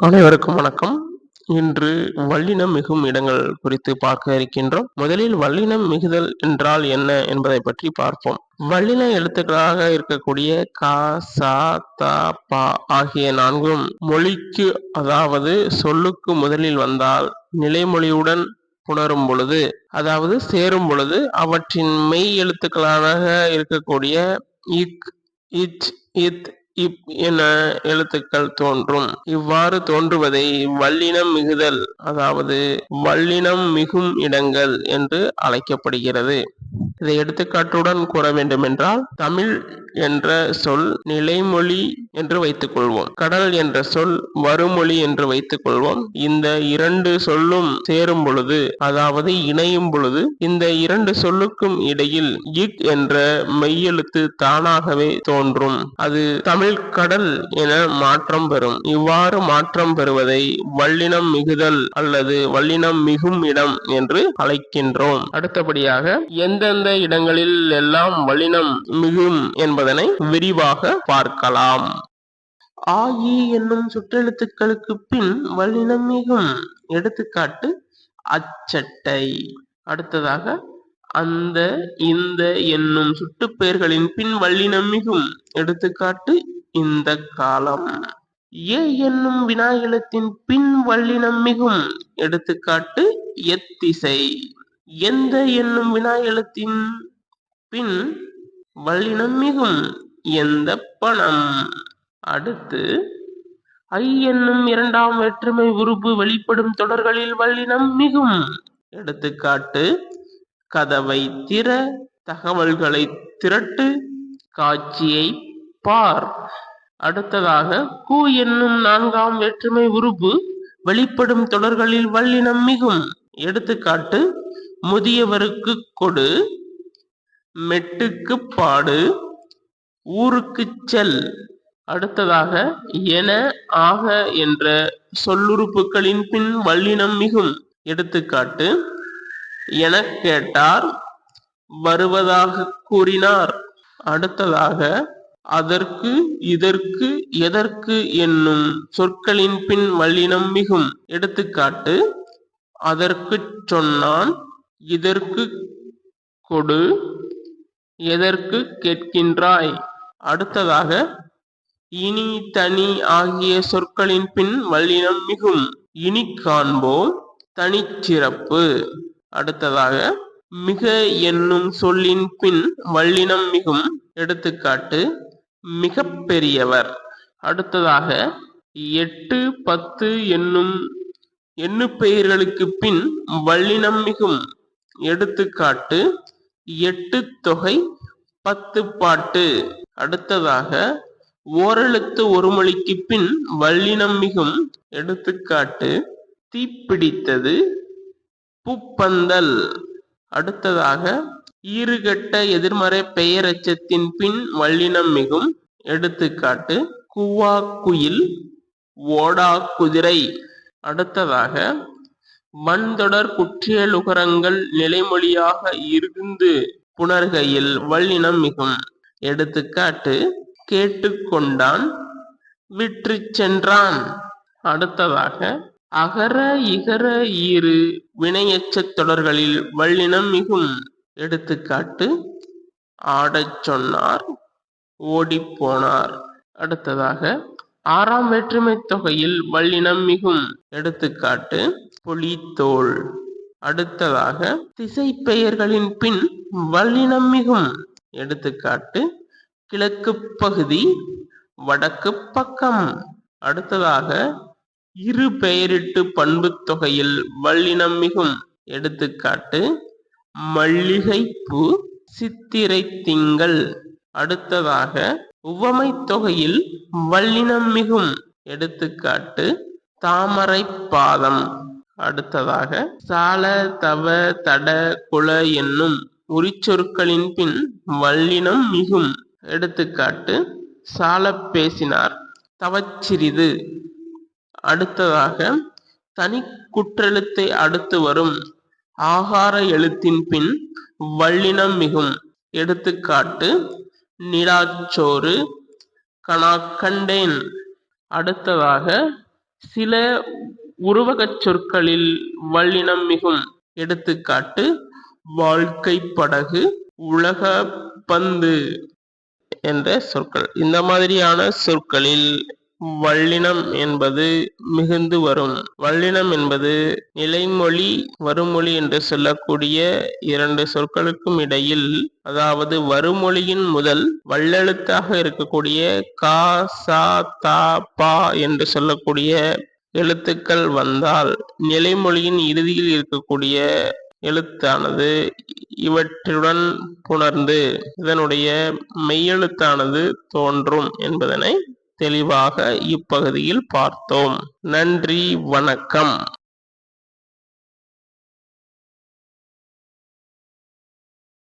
அனைவருக்கும் வணக்கம். இன்று வல்லினம் மிகும் இடங்கள் குறித்து பார்க்க இருக்கின்றோம். முதலில் வல்லினம் மிகுதல் என்றால் என்ன என்பதை பற்றி பார்ப்போம். வல்லின எழுத்துக்களாக இருக்கக்கூடிய கா சா த பா ஆகிய நான்கும் மொழிக்கு அதாவது சொல்லுக்கு முதலில் வந்தால் நிலைமொழியுடன் புணரும் பொழுது அதாவது சேரும் பொழுது அவற்றின் மெய் எழுத்துக்களாக இருக்கக்கூடிய இக் இச் இத் இப் என எழுத்துக்கள் தோன்றும். இவ்வாறு தோன்றுவதை வல்லினம் மிகுதல் அதாவது வல்லினம் மிகும் இடங்கள் என்று அழைக்கப்படுகிறது. இதை எடுத்துக்காட்டுடன் கூற வேண்டுமென்றால் தமிழ் என்ற சொல் நிலைமொழி என்று வைத்துக் கொள்வோம் கடல் என்ற சொல் வருமொழி என்று வைத்துக் கொள்வோம் இந்த இரண்டு சொல்லும் சேரும் பொழுது அதாவது இணையும் பொழுது இந்த இரண்டு சொல்லுக்கும் இடையில் இக் என்ற மெய்யெழுத்து தானாகவே தோன்றும். அது தமிழ் கடல் என மாற்றம் பெறும். இவ்வாறு மாற்றம் பெறுவதை வல்லினம் மிகுதல் அல்லது வல்லினம் மிகும் இடம் என்று அழைக்கின்றோம். அடுத்தபடியாக எந்தெந்த இடங்களில் எல்லாம் வல்லினம் மிகும் என்பதனை விரிவாக பார்க்கலாம். ஆயி என்னும் சுற்றெழுத்துக்களுக்கு பின் வல்லினம் மிகும் எடுத்துக்காட்டு அச்சட்டை. அடுத்ததாக அந்த இந்த என்னும் சுட்டுப்பெயர்களின் பின் வல்லினம் மிகும் எடுத்துக்காட்டு இந்த காலம். ஏ என்னும் வினா எழுத்தின் பின் வல்லினம் மிகும் எடுத்துக்காட்டு எத்திசை. எந்த என்னும் வினா எழுத்தின் பின் வல்லினம் மிகும்? எந்த பணம்? அடுத்து ஐ என்னும் இரண்டாம் வேற்றுமை உருபு வெளிப்படும் தொடர்களில் வல்லினம் மிகும். எடுத்துக்காட்டு கதவை திற தகவல்களை திரட்டு காட்சியை பார். அடுத்ததாக கு என்னும் நான்காம் வேற்றுமை உருபு வெளிப்படும் தொடர்களில் வல்லினம் மிகும். எடுத்துக்காட்டு முதியவருக்கு கொடு மெட்டுக்கு பாடு ஊருக்குச் செல். அடுத்ததாக என ஆக என்ற சொல்லுறுப்புகளின் பின் வல்லினம் மிகும். எடுத்துக்காட்டு எனக் கேட்டார் வருவதாக கூறினார். அடுத்ததாக அதற்கு இதற்கு எதற்கு என்னும் சொற்களின் பின் வல்லினம் மிகும். எடுத்துக்காட்டு அதற்குச் சொன்னான் இதற்கு கொடு எதற்கு கேட்கின்றாய்? அடுத்ததாக இனி தனி ஆகிய சொற்களின் பின் வல்லினம் மிகும். இனி காண்போம் தனிச்சிறப்பு அடுத்ததாக மிக என்னும் சொல்லின் பின் வல்லினம் மிகும் எடுத்துக்காட்டு மிக பெரியவர். அடுத்ததாக எட்டு பத்து என்னும் எண்ணு பெயர்களுக்கு பின் வல்லினம் மிகும் எடுத்துக்காட்டு எட்டு தொகை பத்து பாட்டு. அடுத்ததாக ஓரெழுத்து ஒரு மொழிக்கு பின் வல்லினம் மிகும் எடுத்துக்காட்டு தீப்பிடித்தது பூப்பந்தல். அடுத்ததாக ஈறுகெட்ட எதிர்மறை பெயரெச்சத்தின் பின் வல்லினம் மிகும் எடுத்துக்காட்டு கூவா குயில் ஓடா குதிரை அடுத்ததாக வன்தொடர் குற்றியலுகரங்கள் நிலைமொழியாக இருந்து புணர்கையில் வல்லினம் மிகும் எடுத்துக்காட்டு கேட்டுக்கொண்டான் விற்று சென்றான். அடுத்ததாக அகர இகர ஈறு வினையச்சத் தொடர்களில் வல்லினம் மிகும் எடுத்துக்காட்டு ஆடச் சொன்னார் ஓடிப் போனார். அடுத்ததாக ஆறாம் வேற்றுமை தொகையில் வல்லினம் மிகும் எடுத்துக்காட்டு புலித்தோல். அடுத்ததாக திசை பெயர்களின் பின் வல்லினம் மிகும் எடுத்துக்காட்டு கிழக்கு பகுதி வடக்கு பக்கம். அடுத்ததாக இரு பெயரிட்டு பண்பு தொகையில் வல்லினம் மிகும். எடுத்துக்காட்டு மல்லிகைப்பூ சித்திரை திங்கள். அடுத்ததாக உவமை தொகையில் வல்லினம் மிகும். எடுத்துக்காட்டு தாமரை பாதம். அடுத்ததாக சால தவ தட குல என்னும் உரிச்சொற்களின் பின் வல்லினம் மிகும். எடுத்துக்காட்டு சாலப் பேசினார். தவச்சிறிது. அடுத்ததாக தனி குற்றெழுத்தை அடுத்து வரும் ஆகார எழுத்தின் பின் வல்லினம் மிகும். எடுத்துக்காட்டு நிலாச்சோறு கனா கண்டேன் அடுத்ததாக சில உருவகச் சொற்களில் வல்லினம் மிகும். எடுத்துக்காட்டு வாழ்க்கை படகு உலக பந்து. என்ற சொற்கள். இந்த மாதிரியான சொற்களில் வல்லினம் என்பது மிகுந்து வரும். வல்லினம் என்பது நிலைமொழி வருமொழி என்று சொல்லக்கூடிய இரண்டு சொற்களுக்கும் இடையில் அதாவது வருமொழியின் முதல் வல்லெழுத்தாக இருக்கக்கூடிய கா சா தா பா என்று சொல்லக்கூடிய எழுத்துக்கள் வந்தால் நிலைமொழியின் இறுதியில் இருக்கக்கூடிய எழுத்தானது இவற்றுடன் புணர்ந்து இதனுடைய மெய்யெழுத்தானது தோன்றும் என்பதனை தெளிவாக இப்பகுதியில் பார்த்தோம். நன்றி வணக்கம்.